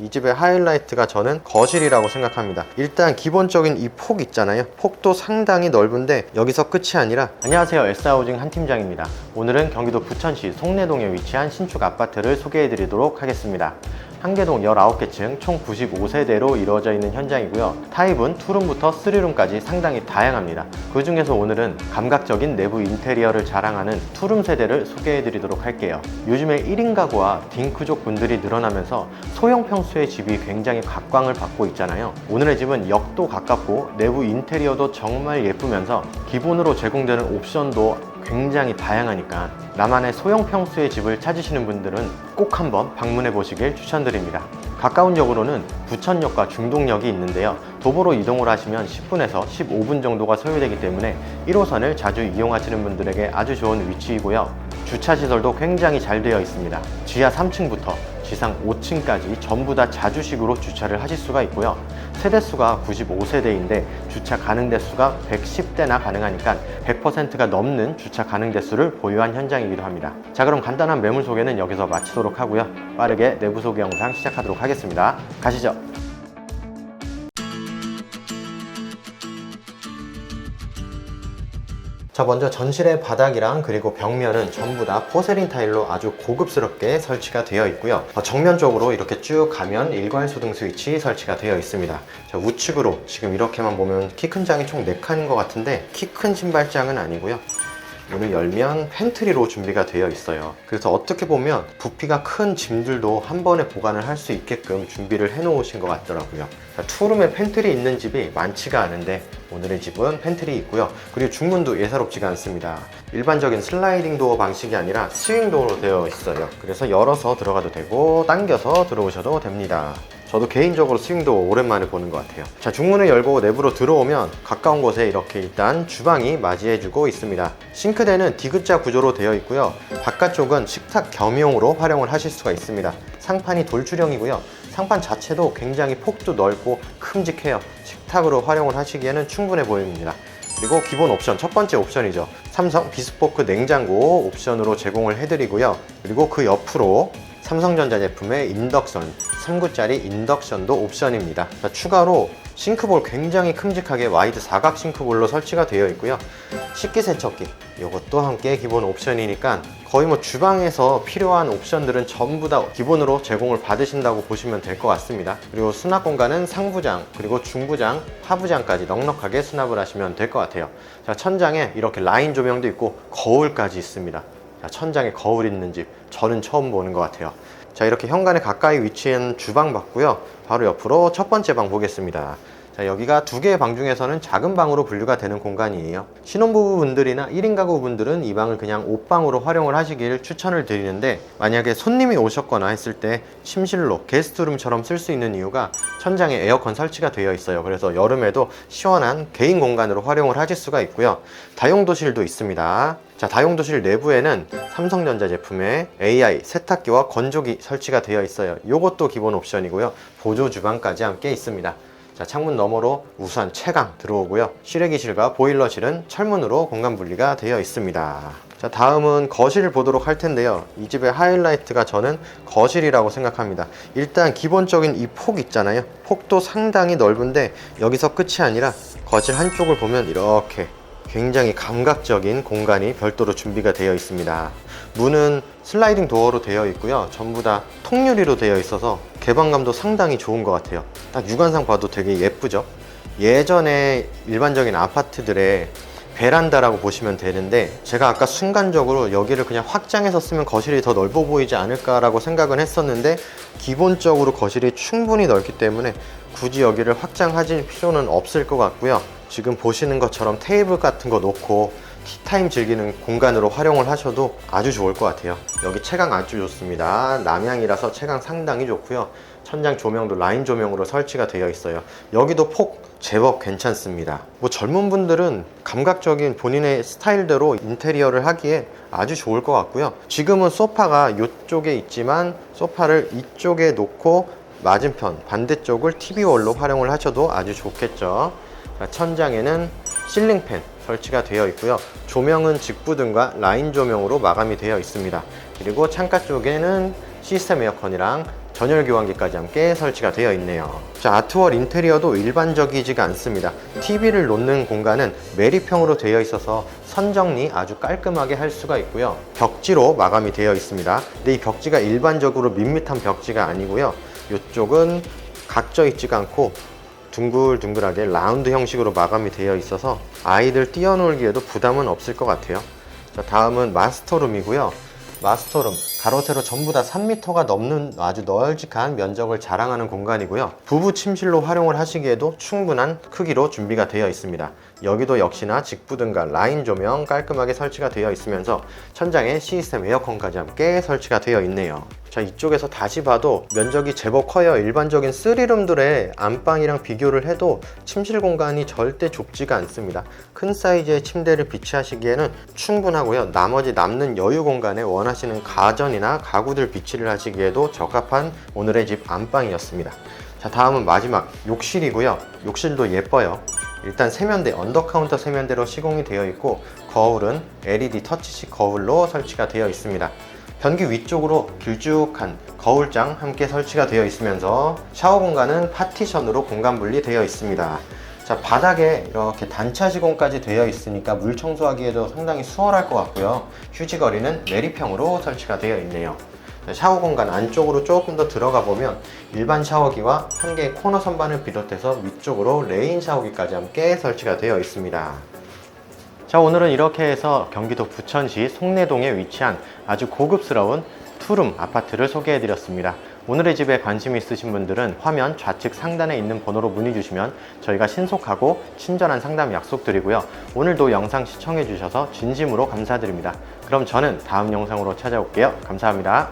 이 집의 하이라이트가 저는 거실이라고 생각합니다. 일단 기본적인 이 폭 있잖아요. 폭도 상당히 넓은데 여기서 끝이 아니라 안녕하세요. S하우징 한 팀장입니다. 오늘은 경기도 부천시 송내동에 위치한 신축 아파트를 소개해 드리도록 하겠습니다. 한계동 19개층 총 95세대로 이루어져 있는 현장이고요. 타입은 투룸부터 쓰리룸까지 상당히 다양합니다. 그 중에서 오늘은 감각적인 내부 인테리어를 자랑하는 투룸 세대를 소개해 드리도록 할게요. 요즘에 1인 가구와 딩크족 분들이 늘어나면서 소형 평수의 집이 굉장히 각광을 받고 있잖아요. 오늘의 집은 역도 가깝고 내부 인테리어도 정말 예쁘면서 기본으로 제공되는 옵션도 굉장히 다양하니까 나만의 소형 평수의 집을 찾으시는 분들은 꼭 한번 방문해 보시길 추천드립니다. 가까운 역으로는 부천역과 중동역이 있는데요. 도보로 이동을 하시면 10분에서 15분 정도가 소요되기 때문에 1호선을 자주 이용하시는 분들에게 아주 좋은 위치이고요. 주차 시설도 굉장히 잘 되어 있습니다. 지하 3층부터 지상 5층까지 전부 다 자주식으로 주차를 하실 수가 있고요. 세대수가 95세대인데 주차 가능 대수가 110대나 가능하니까 100%가 넘는 주차 가능 대수를 보유한 현장이기도 합니다. 자, 그럼 간단한 매물 소개는 여기서 마치도록 하고요. 빠르게 내부 소개 영상 시작하도록 하겠습니다. 가시죠. 자 먼저 전실의 바닥이랑 그리고 벽면은 전부 다 포세린 타일로 아주 고급스럽게 설치가 되어 있고요. 어, 정면 쪽으로 이렇게 쭉 가면 일괄 소등 스위치 설치가 되어 있습니다. 자, 우측으로 지금 이렇게만 보면 키 큰 장이 총 4칸인 것 같은데 키 큰 신발장은 아니고요 문을 열면 팬트리로 준비가 되어 있어요. 그래서 어떻게 보면 부피가 큰 짐들도 한 번에 보관을 할 수 있게끔 준비를 해 놓으신 것 같더라고요. 자, 투룸에 팬트리 있는 집이 많지가 않은데 오늘의 집은 팬트리 있고요. 그리고 중문도 예사롭지가 않습니다. 일반적인 슬라이딩 도어 방식이 아니라 스윙 도어로 되어 있어요. 그래서 열어서 들어가도 되고 당겨서 들어오셔도 됩니다. 저도 개인적으로 스윙도 오랜만에 보는 것 같아요. 자, 중문을 열고 내부로 들어오면 가까운 곳에 이렇게 일단 주방이 맞이해주고 있습니다. 싱크대는 디귿자 구조로 되어 있고요. 바깥쪽은 식탁 겸용으로 활용을 하실 수가 있습니다. 상판이 돌출형이고요. 상판 자체도 굉장히 폭도 넓고 큼직해요. 식탁으로 활용을 하시기에는 충분해 보입니다. 그리고 기본 옵션 첫 번째 옵션이죠 삼성 비스포크 냉장고 옵션으로 제공을 해드리고요 그리고 그 옆으로 삼성전자 제품의 인덕션 3구짜리 인덕션도 옵션입니다. 자, 추가로 싱크볼 굉장히 큼직하게 와이드 사각 싱크볼로 설치가 되어 있고요. 식기세척기 이것도 함께 기본 옵션이니까 거의 뭐 주방에서 필요한 옵션들은 전부 다 기본으로 제공을 받으신다고 보시면 될 것 같습니다. 그리고 수납 공간은 상부장 그리고 중부장 하부장까지 넉넉하게 수납을 하시면 될 것 같아요. 자 천장에 이렇게 라인 조명도 있고 거울까지 있습니다. 자, 천장에 거울 있는 집 저는 처음 보는 것 같아요 자 이렇게 현관에 가까이 위치한 주방 봤고요 바로 옆으로 첫 번째 방 보겠습니다 자, 여기가 두 개의 방 중에서는 작은 방으로 분류가 되는 공간이에요. 신혼부부분들이나 1인 가구분들은 이 방을 그냥 옷방으로 활용을 하시길 추천을 드리는데 만약에 손님이 오셨거나 했을 때 침실로 게스트룸처럼 쓸 수 있는 이유가 천장에 에어컨 설치가 되어 있어요. 그래서 여름에도 시원한 개인 공간으로 활용을 하실 수가 있고요. 다용도실도 있습니다. 자, 다용도실 내부에는 삼성전자 제품의 AI 세탁기와 건조기 설치가 되어 있어요. 이것도 기본 옵션이고요. 보조 주방까지 함께 있습니다. 자, 창문 너머로 우선 채광 들어오고요. 실외기실과 보일러실은 철문으로 공간 분리가 되어 있습니다. 자, 다음은 거실을 보도록 할 텐데요. 이 집의 하이라이트가 저는 거실이라고 생각합니다. 일단 기본적인 이 폭 있잖아요. 폭도 상당히 넓은데 여기서 끝이 아니라 거실 한쪽을 보면 이렇게 굉장히 감각적인 공간이 별도로 준비가 되어 있습니다. 문은 슬라이딩 도어로 되어 있고요. 전부 다 통유리로 되어 있어서 개방감도 상당히 좋은 것 같아요. 딱 육안상 봐도 되게 예쁘죠? 예전에 일반적인 아파트들의 베란다라고 보시면 되는데 제가 아까 순간적으로 여기를 그냥 확장해서 쓰면 거실이 더 넓어 보이지 않을까라고 생각은 했었는데 기본적으로 거실이 충분히 넓기 때문에 굳이 여기를 확장하실 필요는 없을 것 같고요. 지금 보시는 것처럼 테이블 같은 거 놓고 티타임 즐기는 공간으로 활용을 하셔도 아주 좋을 것 같아요. 여기 채광 아주 좋습니다. 남향이라서 채광 상당히 좋고요. 천장 조명도 라인 조명으로 설치가 되어 있어요. 여기도 폭 제법 괜찮습니다. 뭐 젊은 분들은 감각적인 본인의 스타일대로 인테리어를 하기에 아주 좋을 것 같고요. 지금은 소파가 이쪽에 있지만 소파를 이쪽에 놓고 맞은편 반대쪽을 TV월로 활용을 하셔도 아주 좋겠죠. 자, 천장에는 실링팬 설치가 되어 있고요. 조명은 직부등과 라인 조명으로 마감이 되어 있습니다. 그리고 창가 쪽에는 시스템 에어컨이랑 전열 교환기까지 함께 설치가 되어 있네요. 자, 아트월 인테리어도 일반적이지가 않습니다. TV를 놓는 공간은 매립형으로 되어 있어서 선정리 아주 깔끔하게 할 수가 있고요. 벽지로 마감이 되어 있습니다. 근데 이 벽지가 일반적으로 밋밋한 벽지가 아니고요. 이쪽은 각져 있지가 않고 둥글둥글하게 라운드 형식으로 마감이 되어 있어서 아이들 뛰어놀기에도 부담은 없을 것 같아요. 자, 다음은 마스터룸이고요. 마스터룸 가로 세로 전부 다 3m가 넘는 아주 널찍한 면적을 자랑하는 공간이고요. 부부 침실로 활용을 하시기에도 충분한 크기로 준비가 되어 있습니다. 여기도 역시나 직부등과 라인 조명 깔끔하게 설치가 되어 있으면서 천장에 시스템 에어컨까지 함께 설치가 되어 있네요. 자 이쪽에서 다시 봐도 면적이 제법 커요. 일반적인 3룸들의 안방이랑 비교를 해도 침실 공간이 절대 좁지가 않습니다. 큰 사이즈의 침대를 비치하시기에는 충분하고요. 나머지 남는 여유 공간에 원하시는 가전이나 가구들 비치를 하시기에도 적합한 오늘의 집 안방이었습니다. 자 다음은 마지막 욕실이고요. 욕실도 예뻐요. 일단 세면대 언더카운터 세면대로 시공이 되어 있고 거울은 LED 터치식 거울로 설치가 되어 있습니다 변기 위쪽으로 길쭉한 거울장 함께 설치가 되어 있으면서 샤워 공간은 파티션으로 공간 분리되어 있습니다. 자, 바닥에 이렇게 단차 시공까지 되어 있으니까 물 청소하기에도 상당히 수월할 것 같고요. 휴지거리는 내리평으로 설치가 되어 있네요. 자, 샤워 공간 안쪽으로 조금 더 들어가 보면 일반 샤워기와 한 개의 코너 선반을 비롯해서 위쪽으로 레인 샤워기까지 함께 설치가 되어 있습니다. 자 오늘은 이렇게 해서 경기도 부천시 송내동에 위치한 아주 고급스러운 투룸 아파트를 소개해 드렸습니다. 오늘의 집에 관심 있으신 분들은 화면 좌측 상단에 있는 번호로 문의 주시면 저희가 신속하고 친절한 상담 약속드리고요. 오늘도 영상 시청해 주셔서 진심으로 감사드립니다. 그럼 저는 다음 영상으로 찾아올게요. 감사합니다